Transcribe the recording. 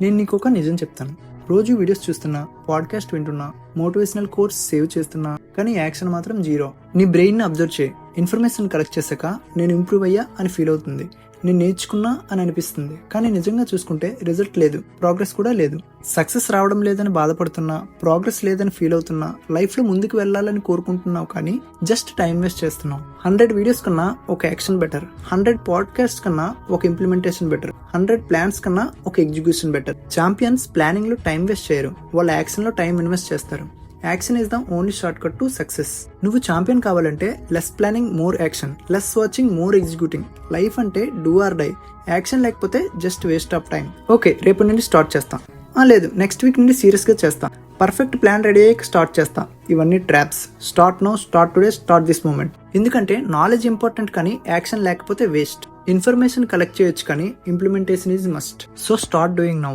నేను నీకు ఒక నిజం చెప్తాను. రోజు వీడియోస్ చూస్తున్నా పాడ్కాస్ట్ వింటున్నా మోటివేషనల్ కోర్స్ సేవ్ చేస్తున్నా కానీ యాక్షన్ మాత్రం జీరో. నీ బ్రెయిన్ని అబ్జర్వ్ చేయి. ఇన్ఫర్మేషన్ కలెక్ట్ చేశాక నేను ఇంప్రూవ్ అయ్యా అని ఫీల్ అవుతుంది. నేను నేర్చుకున్నా అని అనిపిస్తుంది. కానీ నిజంగా చూసుకుంటే రిజల్ట్ లేదు. ప్రోగ్రెస్ కూడా లేదు. సక్సెస్ రావడం లేదని బాధపడుతున్నా ప్రోగ్రెస్ లేదని ఫీల్ అవుతున్నా లైఫ్లో ముందుకు వెళ్ళాలని కోరుకుంటున్నావు కానీ జస్ట్ టైం వేస్ట్ చేస్తున్నావు. హండ్రెడ్ వీడియోస్ కన్నా ఒక యాక్షన్ బెటర్ హండ్రెడ్ పాడ్కాస్ట్ కన్నా ఒక ఇంప్లిమెంటేషన్ బెటర్ హండ్రెడ్ ప్లాన్స్ కన్నా ఒక ఎగ్జిక్యూషన్ బెటర్ ఛాంపియన్స్ ప్లానింగ్లో టైం వేస్ట్ చేయరు. వాళ్ళ యాక్షన్లో టైం ఇన్వెస్ట్ చేస్తారు. Action is the only short cut to success. నువ్వు ఛాంపియన్ కావాలంటే less planning more action less watching more executing life అంటే డూ ఆర్ డై యాక్షన్ లేకపోతే just waste of time okay రేపు నుండి స్టార్ట్ చేస్తాం. లేదు నెక్స్ట్ వీక్ నుండి సీరియస్గా చేస్తా. పర్ఫెక్ట్ ప్లాన్ రెడీ అయ్యాక స్టార్ట్ చేస్తా. ఇవన్నీ traps start no start today start this moment ఎందుకంటే నాలెడ్జ్ ఇంపార్టెంట్ కానీ యాక్షన్ లేకపోతే వేస్ట్ ఇన్ఫర్మేషన్ కలెక్ట్ చేయొచ్చు కానీ implementation is must so start doing now